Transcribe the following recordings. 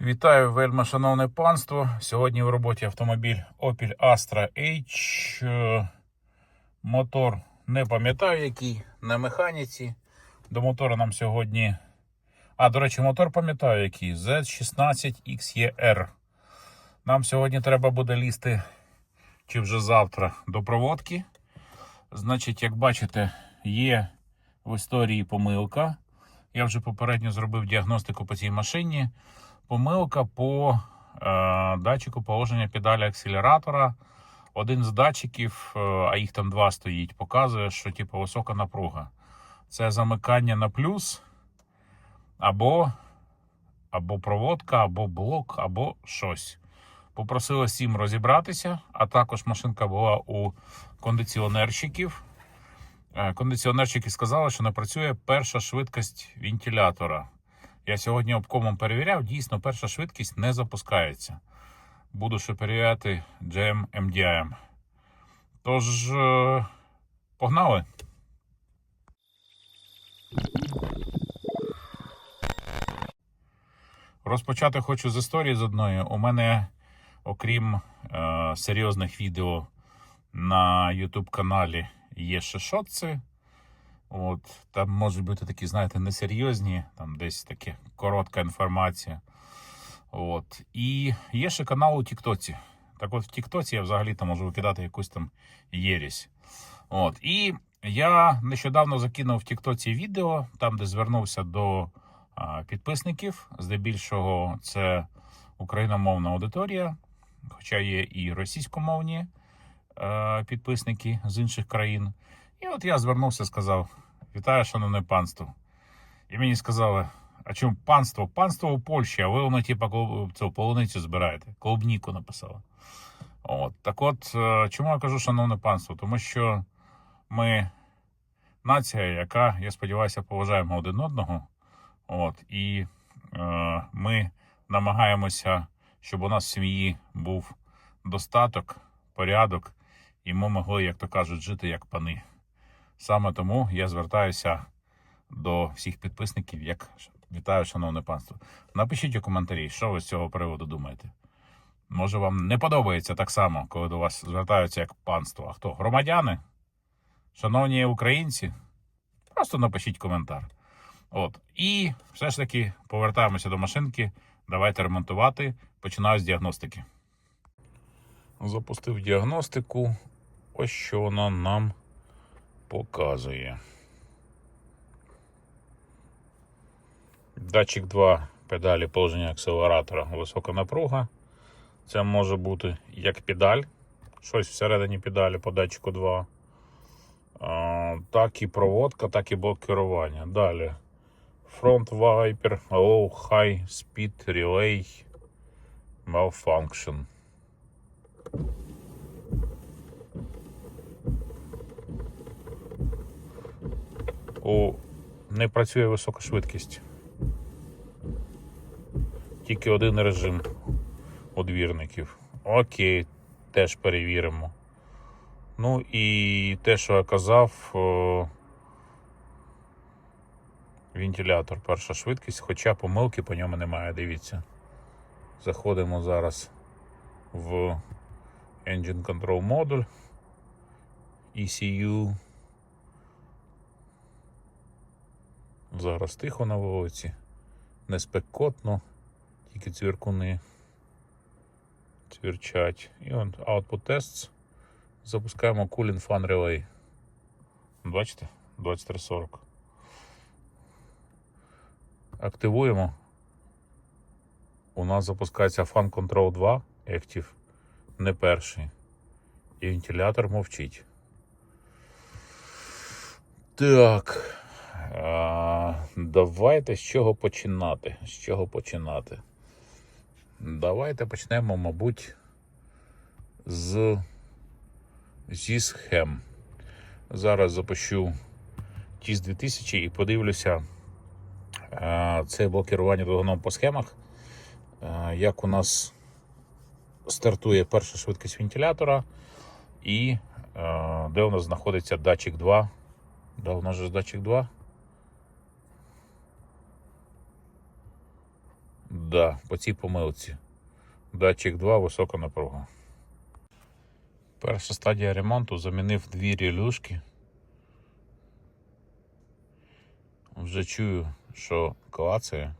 Вітаю, вельми шановне панство. Сьогодні в роботі автомобіль Opel Astra H. Е, Мотор не пам'ятаю який, на механіці. До мотора нам сьогодні. А, до речі, мотор пам'ятаю який. Z16XER. Нам сьогодні треба буде лізти, чи вже завтра, до проводки. Значить, як бачите, є в історії помилка. Я вже попередньо зробив діагностику по цій машині. Помилка по е, датчику положення педалі акселератора. Один з датчиків, е, а їх там два стоїть, показує, що типу, висока напруга. Це замикання на плюс, або, або проводка, або блок, або щось. Попросила сім розібратися, а також машинка була у кондиціонерщиків. Е, Кондиціонерщики сказали, що не працює перша швидкість вентилятора. Я сьогодні обкомом перевіряв, дійсно, перша швидкість не запускається. Буду ще перевіряти GM MDIM. Тож, е, погнали. Розпочати хочу з історії з одної. У мене, окрім е, серйозних відео на YouTube каналі, є ще шотці. От, там можуть бути такі, знаєте, несерйозні, там десь таке коротка інформація. От. І є ще канал у Тіктоці. Так от в Тіктоці я взагалі там можу викидати якусь там єрість. От. І я нещодавно закинув в Тіктоці відео, там, де звернувся до а, підписників. Здебільшого це україномовна аудиторія, хоча є і російськомовні е, підписники з інших країн. І от я звернувся, сказав: Вітаю, шановне панство. І мені сказали, а чому панство? Панство у Польщі, а ви воно, типу, цю полуницю збираєте. Клубніку написали. От. Так от, е, чому я кажу, шановне панство? Тому що ми нація, яка, я сподіваюся, поважаємо один одного. От. І е, ми намагаємося, щоб у нас в сім'ї був достаток, порядок, і ми могли, як то кажуть, жити як пани. Саме тому я звертаюся до всіх підписників, як вітаю, шановне панство. Напишіть у коментарі, що ви з цього приводу думаєте. Може, вам не подобається так само, коли до вас звертаються як панство. А хто? Громадяни? Шановні українці? Просто напишіть коментар. От. І все ж таки повертаємося до машинки. Давайте ремонтувати. Починаю з діагностики. Запустив діагностику. Ось що вона нам показує. Датчик 2 педалі положення акселератора. Висока напруга. Це може бути як педаль, щось всередині педалі по датчику 2. Так і проводка, так і блок керування. Далі. Front Viper, Low High Speed Relay Malfunction. У не працює висока швидкість. Тільки один режим у двірників. Окей, теж перевіримо. Ну і те, що я казав, вентилятор, перша швидкість, хоча помилки по ньому немає, дивіться. Заходимо зараз в Engine Control модуль ECU. Зараз тихо на вулиці, не спекотно, тільки цвіркуни цвірчать. І он Output Tests. Запускаємо Cooling Fan Relay. Бачите? 2340. Активуємо. У нас запускається Fan Control 2 Active, не перший. І вентилятор мовчить. Так. А, давайте з чого починати? З чого починати? Давайте почнемо, мабуть, з зі схем. Зараз запущу TIS 2000 і подивлюся а, це блокування двигуном по схемах. Як у нас стартує перша швидкість вентилятора і де у нас знаходиться датчик 2. Да, у нас же датчик 2. Да, по цій помилці. Датчик 2, висока напруга. Перша стадія ремонту замінив дві релюшки. Вже чую, що клацає.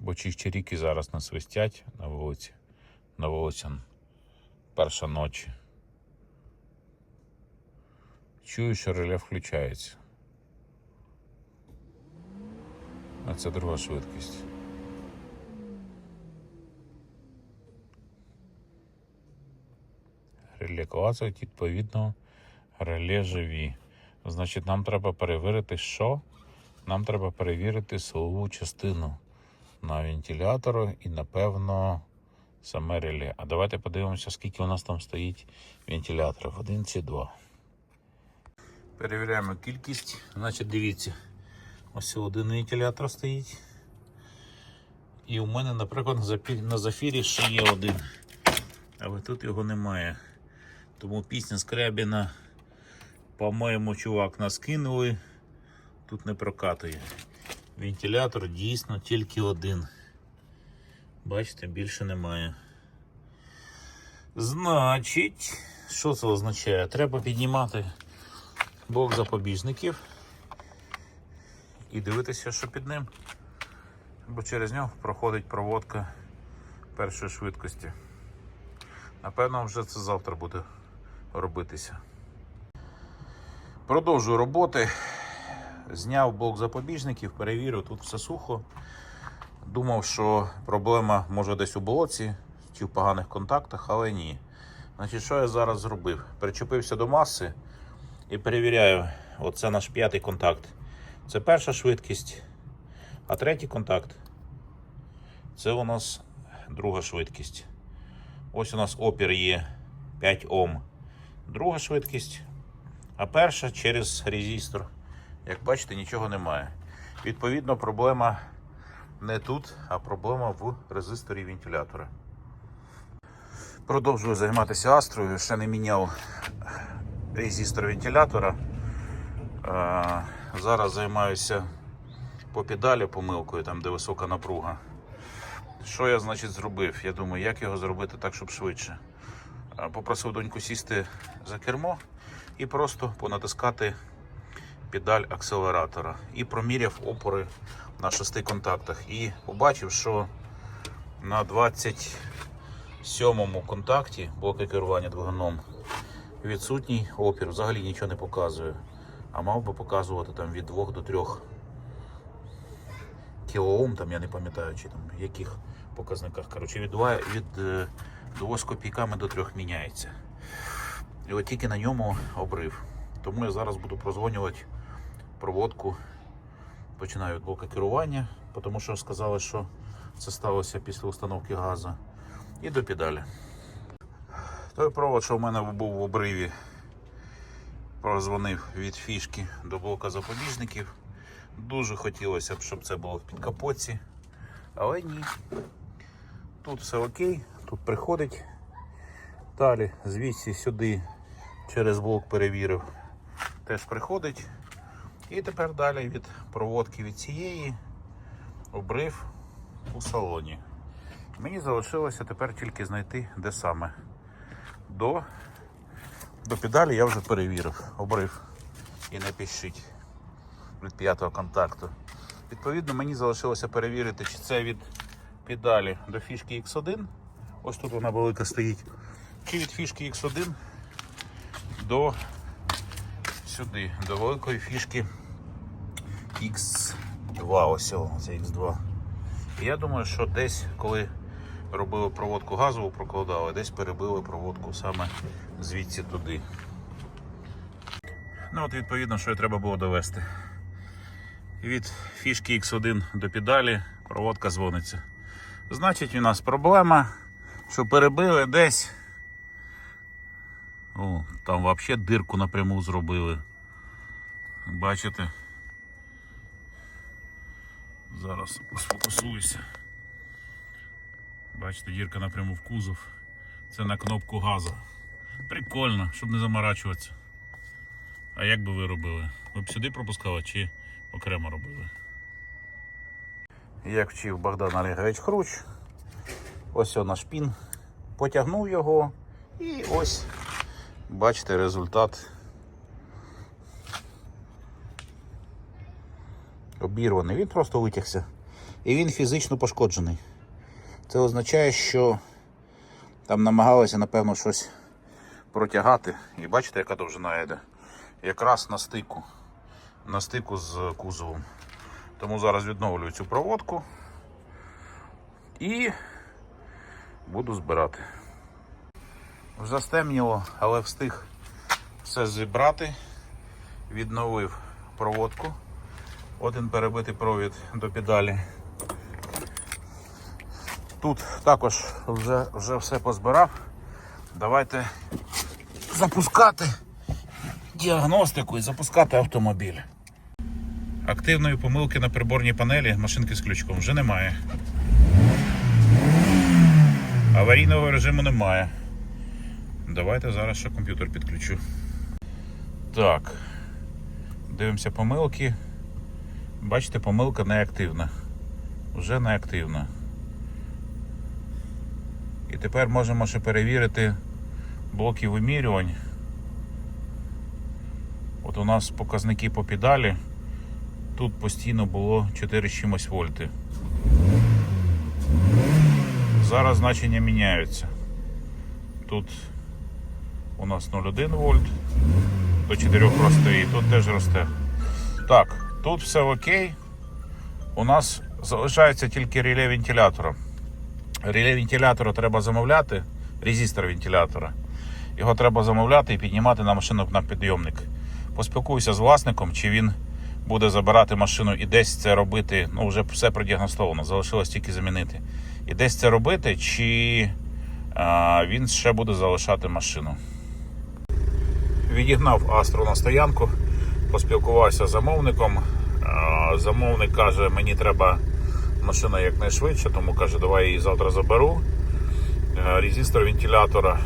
Бо чищиріки зараз нас свистять на вулиці. На вулиці перша ночі. Чую, що реле включається. А це друга швидкість. Реле клацають, відповідно, реле живі. Значить, нам треба перевірити, що? Нам треба перевірити силову частину на вентилятору і, напевно, саме реле. А давайте подивимося, скільки у нас там стоїть вентиляторів. Один чи два. Перевіряємо кількість. Значить, дивіться, ось один вентилятор стоїть. І у мене, наприклад, на зафірі ще є один. Але тут його немає. Тому пісня Скрябіна, по-моєму, чувак нас кинули. Тут не прокатує. Вентилятор дійсно тільки один. Бачите, більше немає. Значить, що це означає? Треба піднімати блок запобіжників і дивитися, що під ним. Бо через нього проходить проводка першої швидкості. Напевно, вже це завтра буде робитися. Продовжую роботи. Зняв блок запобіжників, перевірив, тут все сухо. Думав, що проблема може десь у болоці чи в поганих контактах, але ні. Значить, що я зараз зробив? Причепився до маси і перевіряю. Оце наш п'ятий контакт. Це перша швидкість, а третій контакт це у нас друга швидкість. Ось у нас опір є 5 Ом. Друга швидкість, а перша через резистор. Як бачите, нічого немає. Відповідно, проблема не тут, а проблема в резисторі вентилятора. Продовжую займатися астрою, ще не міняв резистор вентилятора. Зараз займаюся по педалі помилкою, там де висока напруга. Що я, значить, зробив? Я думаю, як його зробити так, щоб швидше. Попросив доньку сісти за кермо і просто понатискати педаль акселератора. І проміряв опори на шести контактах. І побачив, що на 27-му контакті блоки керування двигуном відсутній опір, взагалі нічого не показує. А мав би показувати там від 2 до 3 кілоом, там я не пам'ятаю, чи там яких показниках. Коротше, від 2, від 2 з копійками до 3 міняється. І от тільки на ньому обрив. Тому я зараз буду прозвонювати проводку. Починаю від блока керування, тому що сказали, що це сталося після установки газу. І до педалі. Той провод, що в мене був в обриві, прозвонив від фішки до блока запобіжників. Дуже хотілося б, щоб це було в підкапотці, але ні. Тут все окей, тут приходить. Далі звідси сюди через блок перевірив, теж приходить. І тепер далі від проводки від цієї обрив у салоні. Мені залишилося тепер тільки знайти, де саме. До, до педалі я вже перевірив, обрив і не піщить від п'ятого контакту. Відповідно, мені залишилося перевірити, чи це від педалі до фішки X1. Ось тут вона велика стоїть. Чи від фішки X1 до сюди, до великої фішки X2. Ось це X2. І я думаю, що десь, коли робили проводку газову, прокладали, десь перебили проводку саме звідси туди. Ну от відповідно, що і треба було довести. Від фішки X1 до педалі проводка дзвониться. Значить, у нас проблема, що перебили десь. О, там взагалі дирку напряму зробили. Бачите? Зараз сфокусуюся. Бачите, дірка напряму в кузов. Це на кнопку газу. Прикольно, щоб не заморачуватися. А як би ви робили? Ви б сюди пропускали чи окремо робили? як вчив Богдан Олегович Хруч. Ось он наш пін. Потягнув його і ось бачите результат. Обірваний. Він просто витягся. І він фізично пошкоджений. Це означає, що там намагалися, напевно, щось протягати. І бачите, яка довжина йде? Якраз на стику. На стику з кузовом. Тому зараз відновлюю цю проводку і буду збирати. Вже стемніло, але встиг все зібрати. Відновив проводку. Один перебитий провід до педалі. Тут також вже, вже все позбирав. Давайте запускати діагностику і запускати автомобіль. Активної помилки на приборній панелі машинки з ключком вже немає. Аварійного режиму немає. Давайте зараз ще комп'ютер підключу. Так. Дивимося помилки. Бачите, помилка неактивна. Вже неактивна. І тепер можемо ще перевірити блоки вимірювань. От у нас показники по педалі. Тут постійно було 4 з чимось вольти. Зараз значення міняються. Тут у нас 0,1 вольт, до 4 росте і тут теж росте. Так, тут все окей. У нас залишається тільки реле вентилятора. Реле вентилятора треба замовляти, резистор вентилятора. Його треба замовляти і піднімати на машину на підйомник. Поспілкуюся з власником, чи він буде забирати машину і десь це робити. Ну, вже все продіагностовано, залишилось тільки замінити. І десь це робити, чи а, він ще буде залишати машину. Відігнав Астру на стоянку, поспілкувався з замовником. А, Замовник каже, мені треба машина якнайшвидше, тому каже, давай її завтра заберу. Е, Резистор вентилятора.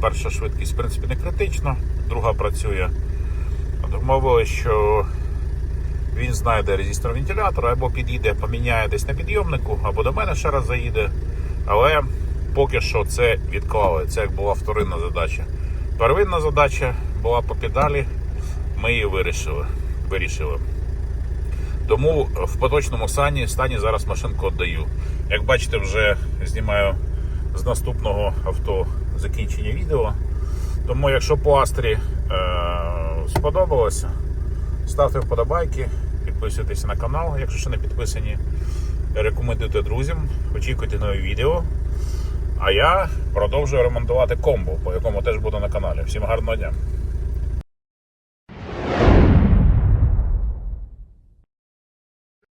Перша швидкість, в принципі, не критична, друга працює. Домовилися, що він знайде резистор вентилятора або підійде, поміняє десь на підйомнику, або до мене ще раз заїде. Але поки що це відклали. Це як була вторинна задача. Первинна задача була по педалі, ми її вирішили. вирішили. Тому в поточному стані, стані зараз машинку віддаю. Як бачите, вже знімаю з наступного авто закінчення відео. Тому, якщо по Астрі е- сподобалося, ставте вподобайки, підписуйтесь на канал, якщо ще не підписані. Рекомендуйте друзям, очікуйте нові відео. А я продовжую ремонтувати комбо, по якому теж буду на каналі. Всім гарного дня!